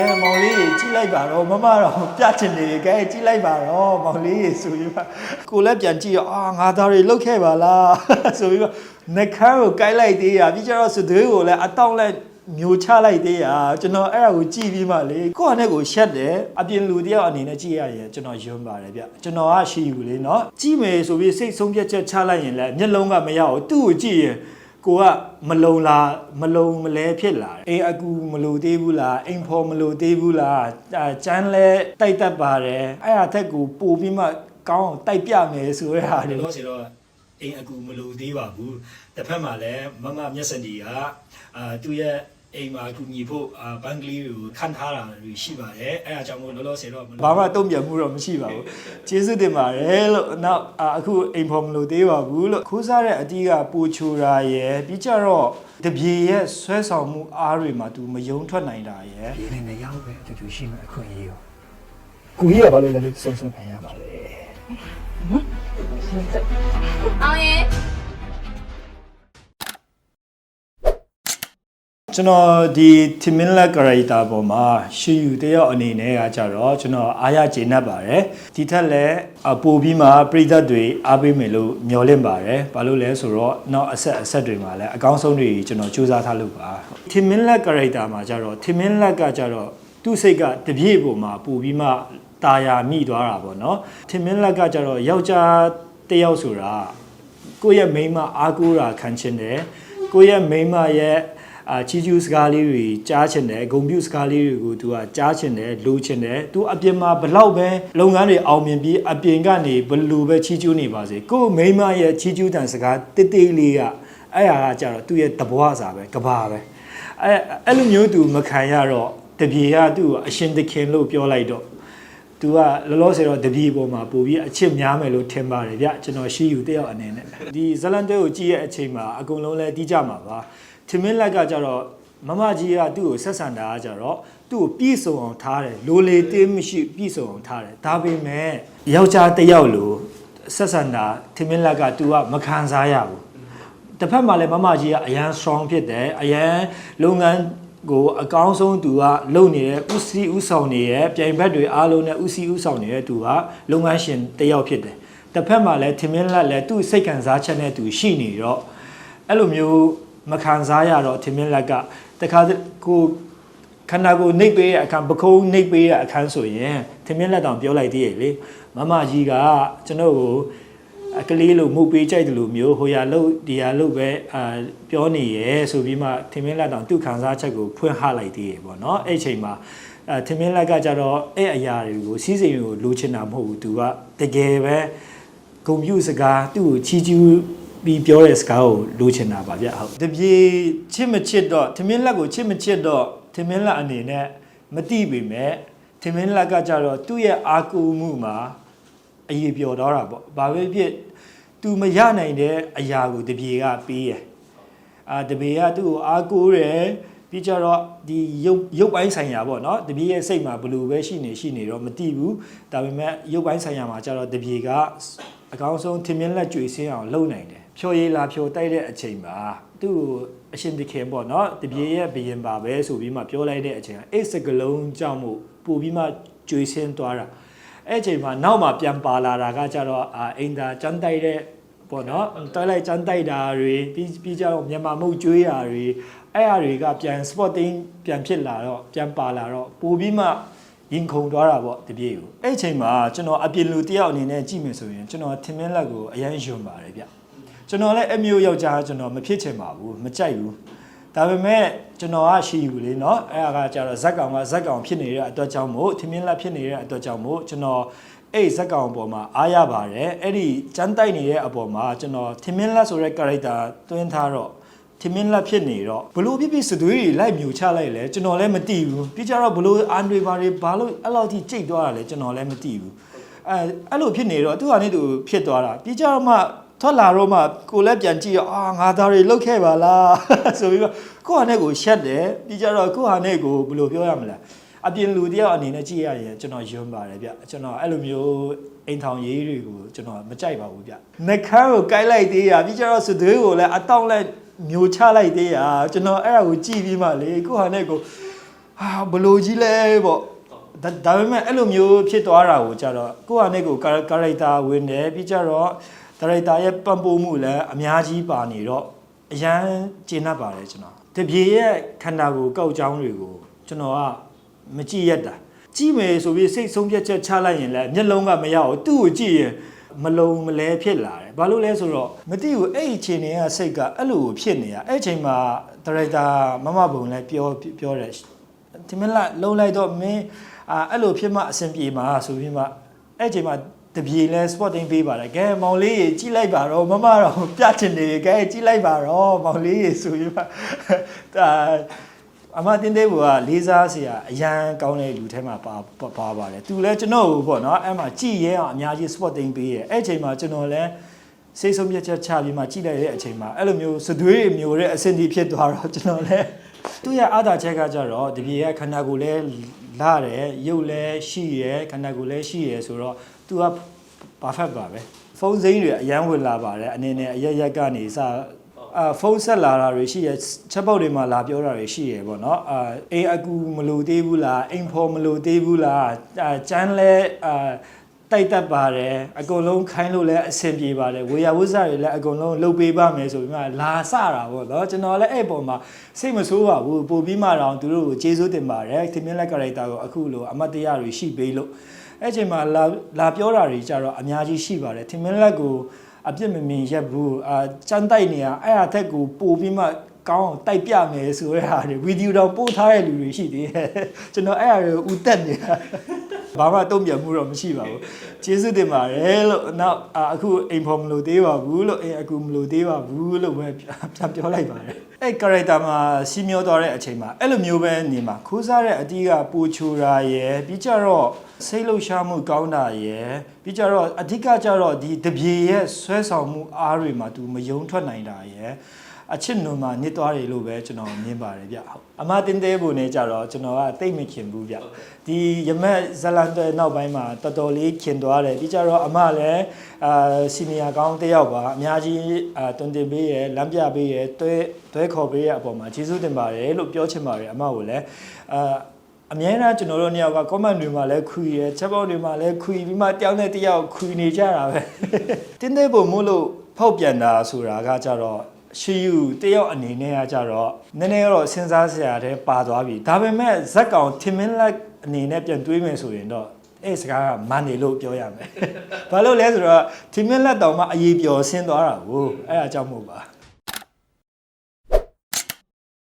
ကဲမောင်လေးကြီးကြည့်လိုက်ပါတော့မမတော့ပြချင်နေကဲကြည့်လိုက်ပါတော့မောင်လေးဆိုပြီးမှကိုလည်းပြန်ကြည့်ရောအာငါသားတွေလုတ်ခဲ့ပါလားဆိုပြီးမှနှကန်းကိုကိုက်လိုက်သေးရပြီးကြတော့စသွေးကိုလည်းအတောင့်လိုက်မျိုးချလိုက်သေးရကျွန်တော်အဲ့ဒါကိုကြည့်ပြီးမှလေကိုယ့်အနေကိုရှက်တယ်အပြင်လူတယောက်အနေနဲ့ကြည့်ရရင်ကျွန်တော်ယွန်းပါတယ်ဗျကျွန်တော်ကရှိယူလေနော်ကြည့်မယ်ဆိုပြီးစိတ်ဆုံးဖြတ်ချက်ချလိုက်ရင်လည်းမျက်လုံးကမရဘူးသူ့ကိုကြည့်ရင် ကိုကမလုံလားမလုံမလဲဖြစ်လာတယ်အိမ်အကူမလို့သေးဘူးလားအိမ်ဖော်မလို့သေးဘူးလားအာကျန်းလဲတိုက်တတ်ပါတယ်အဲ့ဟာတက်ကိုပို့ပြီးမှကောင်းအောင်တိုက်ပြမယ်ဆိုတဲ့ဟာတွေလို့ဆိုတော့အိမ်အကူမလို့သေးပါဘူးတစ်ဖက်မှာလည်းမမမျက်စံဒီကအာသူ့ရဲ့ အိမ်မှာအကူညီဖို့အာဘန်ကလေးကိုခန့်ထားတာတွေရှိပါတယ်အဲ့ဒါကြောင့်မို့လောလောဆယ်တော့ဘာမှတုံ့ပြန်မှုတော့မရှိပါဘူးကျေးဇူးတင်ပါတယ်လို့နောက်အာအခုအိမ်ဖော်မလို့သေးပါဘူးလို့ခိုးစားတဲ့အတီးကပူချိုတာရယ်ပြီးကြတော့တပြေရဲ့ဆွဲဆောင်မှုအားတွေမှာ तू မယုံထွက်နိုင်တာရယ်ဒီနေ့နဲ့ရောက်ပဲအတူတူရှိမှအခွင့်အရေးရောကိုကြီးကဘာလို့လဲလို့ဆုံးဆုံးခံရပါလဲအောင်ရ ကျွန်တော်ဒီထင်မင်းလက်ကာရိုက်တာပေါ်မှာရှီယူတယောက်အနေနဲ့ကကြတော့ကျွန်တော်အားရကျေနပ်ပါတယ်ဒီထက်လည်းအပိုပြီးမှပြည်သက်တွေအားပေးမယ်လို့မျှော်လင့်ပါတယ်ဘာလို့လဲဆိုတော့နောက်အဆက်အဆက်တွေမှာလည်းအကောင်းဆုံးတွေကျွန်တော်စူးစမ်းထားလို့ပါထင်မင်းလက်ကာရိုက်တာမှာကြတော့ထင်မင်းလက်ကကြတော့သူ့စိတ်ကတပြည့်ပေါ်မှာပို့ပြီးမှตาယာမိသွားတာပေါ့နော်ထင်မင်းလက်ကကြတော့ယောက်ျားတစ်ယောက်ဆိုတာကိုယ့်ရဲ့မိန်းမအားကိုးတာခံချင်တယ်ကိုယ့်ရဲ့မိန်းမရဲ့ အာချီကျူးစကားလေးတွေကြားချင်တယ်ဂုံပြူစကားလေးတွေကိုသူကကြားချင်တယ်လိုချင်တယ်သူအပြင်မှာဘလောက်ပဲလုပ်ငန်းတွေအောင်မြင်ပြီးအပြင်ကနေဘလို့ပဲချီကျူးနေပါစေကိုမိမရဲ့ချီကျူးတန်စကားတိတ်တိတ်လေးကအဲ့ဟာကကြတော့သူ့ရဲ့တဘွားစာပဲကဘာပဲအဲ့အဲ့လိုမျိုးသူမခံရတော့တပြေကသူ့ကိုအရှင်သခင်လို့ပြောလိုက်တော့သူကလောလောဆယ်တော့တပြေပေါ်မှာပို့ပြီးအချစ်များမယ်လို့ထင်ပါတယ်ဗျကျွန်တော်ရှိอยู่တယောက်အနေနဲ့ဒီဇလန်တဲကိုကြည့်ရဲ့အချိန်မှာအကုန်လုံးလဲတီးကြမှာပါ ထမင်းလက်ကကြတော့မမကြီးကသူ့ကိုဆက်ဆံတာကကြတော့သူ့ကိုပြည့်စုံအောင်ထားတယ်လိုလေတင်းမရှိပြည့်စုံအောင်ထားတယ်ဒါပေမဲ့ယောက်ျားတစ်ယောက်လိုဆက်ဆံတာထမင်းလက်က तू ကမခံစားရဘူးတစ်ဖက်မှာလည်းမမကြီးကအရန် strong ဖြစ်တယ်အရန်လုပ်ငန်းကိုအကောင်းဆုံးသူကလုပ်နေတဲ့ဥစီဥဆောင်နေရဲ့ပြိုင်ဘက်တွေအားလုံးနဲ့ဥစီဥဆောင်နေတဲ့သူကလုပ်ငန်းရှင်တစ်ယောက်ဖြစ်တယ်တစ်ဖက်မှာလည်းထင်မင်းလက်လည်းသူ့စိတ်ခံစားချက်နဲ့သူရှိနေတော့အဲ့လိုမျိုး မခံစားရတော့ထင်မင်းလက်ကတခါကိုခန္ဓာကိုယ်နှိပ်ပေးတဲ့အခန်းပခုံးနှိပ်ပေးတဲ့အခန်းဆိုရင်ထင်မင်းလက်တောင်ပြောလိုက်သေးရဲ့လေမမကြီးကကျွန်တော်ကိုအကလေးလို့မှုတ်ပေးကြိုက်တယ်လို့မျိုးဟိုရလို့ဒီရလို့ပဲအာပြောနေရဲဆိုပြီးမှထင်မင်းလက်တောင်သူ့ခံစားချက်ကိုဖွင့်ဟလိုက်သေးတယ်ပေါ့နော်အဲ့အချိန်မှာအဲထင်မင်းလက်ကကြတော့အဲ့အရာတွေကိုစီးစိမ်ကိုလိုချင်တာမဟုတ်ဘူးသူကတကယ်ပဲဂုံပြူစကားသူ့ကိုချီးကျူး ပြီးပြောတဲ့စကားကိုလိုချင်တာပါဗျဟုတ်တပြေချစ်မချစ်တော့ထင်မင်းလက်ကိုချစ်မချစ်တော့ထင်မင်းလက်အနေနဲ့မတိပေမဲ့ထင်မင်းလက်ကကြတော့သူ့ရဲ့အာကူမှုမှာအရေးပြောတော့တာပေါ့ဘာပဲဖြစ် तू မရနိုင်တဲ့အရာကိုတပြေကပေးရယ်အာတပြေကသူ့ကိုအားကိုးတယ်ပြီးကြတော့ဒီရုပ်ရုပ်ပိုင်းဆိုင်ရာပေါ့နော်တပြေရဲ့စိတ်မှာဘယ်လိုပဲရှိနေရှိနေတော့မသိဘူးဒါပေမဲ့ရုပ်ပိုင်းဆိုင်ရာမှာကြတော့တပြေကအကောင်းဆုံးထင်မြင်လက်ကြွေစင်းအောင်လုပ်နိုင်တယ် ဖြော်ရည်လာဖြော်တိုက်တဲ့အချိန်မှာသူ့ကိုအရှင်တခင်ပေါ့နော်တပြေရဲ့ဘယင်ပါပဲဆိုပြီးမှပြောလိုက်တဲ့အချိန်ကအဲ့စကလုံးကြောင့်မို့ပို့ပြီးမှကြွေစင်းသွားတာအဲ့အချိန်မှာနောက်မှာပြန်ပါလာတာကကြတော့အာအိမ်သာចမ်းတိုက်တဲ့ပေါ့နော်တွဲလိုက်ចမ်းတိုက်တာတွေပြီးပြီးကြတော့မြန်မာမုတ်ကျွေးတာတွေအဲ့အရာတွေကပြန် sporting ပြန်ဖြစ်လာတော့ပြန်ပါလာတော့ပိုပြီးမှရင်ခုန်သွားတာပေါ့တပြေကိုအဲ့အချိန်မှာကျွန်တော်အပြင်လူတယောက်အနေနဲ့ကြည့်မယ်ဆိုရင်ကျွန်တော်ထင်မင်းလက်ကိုအရန်ယွန်ပါတယ်ဗျ ကျွန်တော်လည်းအမျိုးယောက်ျားကျွန်တော်မဖြစ်ချင်ပါဘူးမကြိုက်ဘူး ဒါပေမဲ့ကျွန်တော်ကရှိယူလေเนาะအဲ့ဒါကကြတော့ဇက်ကောင်ကဇက်ကောင်ဖြစ်နေတဲ့အတွက်ကြောင့်မို့ထင်းမင်းလက်ဖြစ်နေတဲ့အတွက်ကြောင့်မို့ကျွန်တော်အဲ့ဇက်ကောင်အပေါ်မှာအားရပါတယ်အဲ့ဒီចမ်းတိုက်နေတဲ့အပေါ်မှာကျွန်တော်ထင်းမင်းလက်ဆိုတဲ့ character တွင်းထားတော့ထင်းမင်းလက်ဖြစ်နေတော့ဘလို့ပြပြစသွေးတွေလိုက်မြူချလိုက်လဲကျွန်တော်လည်းမသိဘူးပြီးကြတော့ဘလို့အန်တွေဘာတွေဘာလို့အဲ့လောက်ထိကြိတ်သွားတာလဲကျွန်တော်လည်းမသိဘူးအဲအဲ့လိုဖြစ်နေတော့သူကလည်းသူဖြစ်သွားတာပြီးကြတော့မှ ထွက်လာတော့မှကိုလည်းပြန်ကြည့်ရောအာငါသားတွေလုတ်ခဲ့ပါလားဆိုပြီးတော့ကိုယ့်ဟာနဲ့ကိုရှက်တယ်ပြီးကြတော့ကိုယ့်ဟာနဲ့ကိုဘယ်လိုပြောရမလဲအပြင်လူတယောက်အနေနဲ့ကြည့်ရရင်ကျွန်တော်ယွန်းပါတယ်ဗျကျွန်တော်အဲ့လိုမျိုးအိမ်ထောင်ရေးတွေကိုကျွန်တော်မကြိုက်ပါဘူးဗျနှကန်းကိုကိုက်လိုက်သေးရပြီးကြတော့စသွေးကိုလည်းအတောင့်လိုက်မျိုးချလိုက်သေးရကျွန်တော်အဲ့ဒါကိုကြည့်ပြီးမှလေကိုယ့်ဟာနဲ့ကိုဟဟာဘလို့ကြီးလဲပေါ့ဒါဒါပေမဲ့အဲ့လိုမျိုးဖြစ်သွားတာကိုကြတော့ကိုယ့်အနေကိုကာကာရိုက်တာဝင်တယ်ပြီးကြတော့ ဒါရိုက်တာရဲ့ပံ့ပိုးမှုလည်းအများကြီးပါနေတော့အရန်ကျေနပ်ပါတယ်ကျွန်တော်တပြေရဲ့ခန္ဓာကိုယ်ကောက်ကြောင်းတွေကိုကျွန်တော်ကမကြည့်ရက်တာကြည့်မယ်ဆိုပြီးစိတ်ဆုံးဖြတ်ချက်ချလိုက်ရင်လည်းမျက်လုံးကမရဘူးသူ့ကိုကြည့်ရင်မလုံမလဲဖြစ်လာတယ်ဘာလို့လဲဆိုတော့မသိဘူးအဲ့ဒီအချိန်တွေကစိတ်ကအဲ့လိုဖြစ်နေတာအဲ့ဒီအချိန်မှာဒါရိုက်တာမမဘုံလည်းပြောပြောတယ်ဒီမလားလုံလိုက်တော့မင်းအာအဲ့လိုဖြစ်မှအဆင်ပြေမှာဆိုပြီးမှအဲ့အချိန်မှာတ ပြေလဲ spotting ပေးပါတယ်ကဲမောင်လေးကြီးကြည့်လိုက်ပါတော့မမတော့ပြချင်နေကဲကြည့်လိုက်ပါတော့မောင်လေးကြီးဆိုပြီးမှဒါအမတင်တဲ့ဘူကလေးစားစရာအရန်ကောင်းတဲ့လူထဲမှာပါပါပါပါတယ်သူလဲကျွန်တော်ကိုပေါ့နော်အဲ့မှာကြည့်ရဲအောင်အများကြီး spotting ပေးရဲအဲ့အချိန်မှာကျွန်တော်လဲစိတ်ဆုံးဖြတ်ချက်ချပြီးမှကြည့်လိုက်တဲ့အချိန်မှာအဲ့လိုမျိုးစသွေးတွေမျိုးတဲ့အဆင်ဒီဖြစ်သွားတော့ကျွန်တော်လဲသူ့ရဲ့အာသာချက်ကကြတော့တပြေရဲ့ခန္ဓာကိုယ်လဲလာတယ်ရုပ်လဲရှိရယ်ခန္ဓာကိုယ်လဲရှိရယ်ဆိုတော့ तू က perfect ပါပဲဖုန်းစိမ်းတွေအရန်ဝင်လာပါတယ်အနေနဲ့အရက်ရက်ကနေစအာဖုန်းဆက်လာတာတွေရှိရယ်ချက်ပုတ်တွေမှာလာပြောတာတွေရှိရယ်ပေါ့နော်အာအိမ်အကူမလို့သေးဘူးလားအိမ်ဖော်မလို့သေးဘူးလားအာကျန်းလဲအာ တိုက်တတ်ပါတယ်အကုန်လုံးခိုင်းလို့လည်းအဆင်ပြေပါတယ်ဝေယဝဇ္ဇတွေလည်းအကုန်လုံးလုပ်ပေးပါမယ်ဆိုပြီးမှလာစတာပေါ့နော်ကျွန်တော်လည်းအဲ့ပေါ်မှာစိတ်မဆိုးပါဘူးပို့ပြီးမှတော့သူတို့ကိုကျေးဇူးတင်ပါတယ်သင်မြင့်လက်ကာရိုက်တာကိုအခုလိုအမတ်တရားတွေရှိပေးလို့အဲ့ချိန်မှာလာလာပြောတာတွေကြတော့အများကြီးရှိပါတယ်သင်မြင့်လက်ကိုအပြစ်မမြင်ရက်ဘူးအာစမ်းတိုက်နေရအဲ့အထက်ကိုပို့ပြီးမှကောင်းအောင်တိုက်ပြမယ်ဆိုတဲ့ဟာတွေဗီဒီယိုတော့ပို့ထားတဲ့လူတွေရှိသေးတယ်ကျွန်တော်အဲ့အရာကိုဥတက်နေတာ ဘာမှတုံ့ပြန်မှုတော့မရှိပါဘူးကျေးဇူးတင်ပါတယ်လို့နောက်အာအခုအိမ်ဖော်မလို့သေးပါဘူးလို့အိမ်အခုမလို့သေးပါဘူးလို့ပဲပြန်ပြောလိုက်ပါတယ်အဲ့ character မှာစီမျောသွားတဲ့အချိန်မှာအဲ့လိုမျိုးပဲနေမှာခိုးစားတဲ့အတီးကပူချိုတာရယ်ပြီးကြတော့စိတ်လှုပ်ရှားမှုကောင်းတာရယ်ပြီးကြတော့အဓိကကြတော့ဒီတပြေရဲ့ဆွဲဆောင်မှုအားတွေမှာ तू မယုံထွက်နိုင်တာရယ် အချစ်နုံမှာနစ်သွားတယ်လို့ပဲကျွန်တော်မြင်ပါတယ်ဗျဟုတ်အမတင်သေးဖို့နေကြတော့ကျွန်တော်ကတိတ်မခင်ဘူးဗျဒီရမက်ဇလန်တွေနောက်ပိုင်းမှာတော်တော်လေးခင်သွားတယ်ပြီးကြတော့အမလည်းအာစီနီယာကောင်းတစ်ယောက်ပါအများကြီးအာတွင်တင်ပေးရယ်လမ်းပြပေးရယ်တွဲတွဲခေါ်ပေးရအပေါ်မှာကျေးဇူးတင်ပါတယ်လို့ပြောချင်ပါတယ်အမကိုလည်းအာအများအားကျွန်တော်တို့နှစ်ယောက်က comment တွေမှာလည်းခွေရယ်ချက်ပေါက်တွေမှာလည်းခွေပြီးမှတယောက်နဲ့တယောက်ခွေနေကြတာပဲတင်းသေးပုံမို့လို့ဖောက်ပြန်တာဆိုတာကကြတော့ ရှိယူတယောက်အနေနဲ့ကကြတော့နည်းနည်းတော့စဉ်းစားစရာတဲ့ပါသွားပြီဒါပေမဲ့ဇက်ကောင်ထင်မင်းလက်အနေနဲ့ပြန်တွေးမယ်ဆိုရင်တော့အဲ့စကားကမန်နေလို့ပြောရမယ်ဘာလို့လဲဆိုတော့ထင်မင်းလက်တောင်မှအရေးပျော်ဆင်းသွားတာကိုအဲ့ဒါကြောင့်မို့ပါ